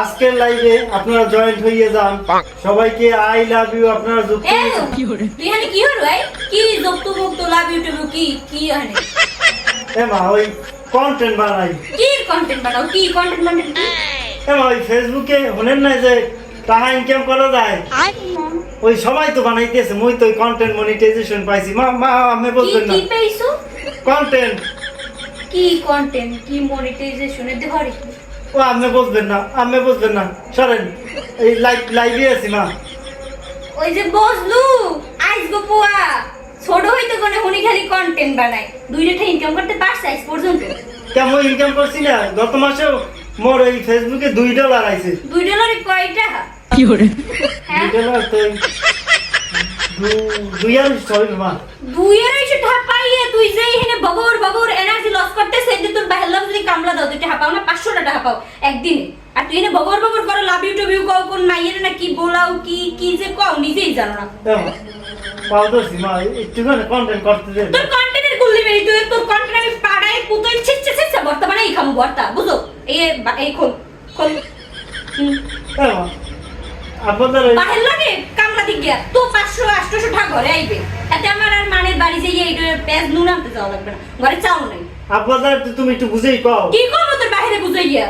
আজকের লাইভে আপনারা জয়েন্ট হয়ে যান। সবাইকে আই লাভ ইউ আপনারা যুক্ত হয়েছেন। তুই কি হলো? ভাই? কি যুক্ত মুক্ত লাভ ইউটিউব কি কি হানি এ মা ওই কন্টেন্ট বানাই। কি কন্টেন্ট বানাও? কি কন্টেন্ট বানাও এ মা ওই ফেসবুকে শুনেন না যে টাকা ইনকাম করা যায়? ওই সবাই তো বানাইতেছে মুই তো কন্টেন্ট মনিটাইজেশন পাইছি। মা মা আমি কি বলবেন না। কি পেইছো? কন্টেন্ট কি কন্টেন্ট কি মনিটাইজেশন এতে হরে কি ও আপনি বুঝবেন না আপনি বুঝবেন না। সরেন। এই লাইভ লাইভে আছি মা। ওই যে বসলু আইস গো পোয়া। ছোট হইতে কোনে হুনি খালি কন্টেন্ট বানায়। দুই ইনকাম করতে পারছে আজ পর্যন্ত। কেমন ইনকাম করছি না? গত মাসেও মোর এই ফেসবুকে দুই ডলার আইছে। দুই ডলারে কয় টাকা দুই হ্যাঁ? ডলার তো দুই আর ছয় মা। দুইয়ের এসে ঢাপাইয়ে তুই যে এখানে বগর বগর এনার্জি লস করতেছে যে তোর বাহের লাভ যদি কামলা দাও তুই টাকা পাও না পাঁচশো টাকা পাও একদিনে আর তুই এনে বগর বগর করো লাভ ইউ টুবিউ কও কোন মাইয়ের না কি বলাও কি কি যে কও নিজেই জানো না। পাও ধরছি মা একটুখানি কন্টেন্ট করতে দেন তোর কন্টেন্টের বেরি তুই তোর কন্টেন্ট আমি পাড়ায় পুতোই ছিচ্ছে ছিচ্ছে বর্তমানে এই খামু বর্তা বুঝো? এই এই খোল খোল। আপনাদের বাহের লাগে কামলা দিক গিয়া তো টাকা ঘরে আইবে। এতে আমার আর মানের বাড়ি যাইয়ে এই পেঁয়াজ নুন আনতে যাওয়া লাগবে না। ঘরে চাও নাই। আপনাদের তুমি একটু বুঝেই কও। কি করব তোর বুঝে গিয়া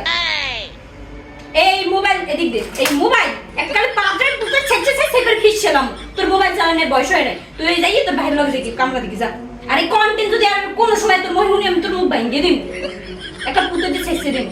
এই মোবাইল, এদিক দে এই মোবাইল, এককালে পাঁচজন বুঝে ছেঁচে ছেঁচে করে খিসছিলাম তোর মোবাইল চালানোর বয়স হয় নাই। তুই যাই, তোর ভাইয়ের লগে দেখি কামলা দেখি যা। আর এই কন্টেন্ট যদি আর কোনো সময় তোর মহিমুনি আমি তোর মুখ ভাঙিয়ে দিম। একটা পুতো দিয়ে ছেঁচে দিম।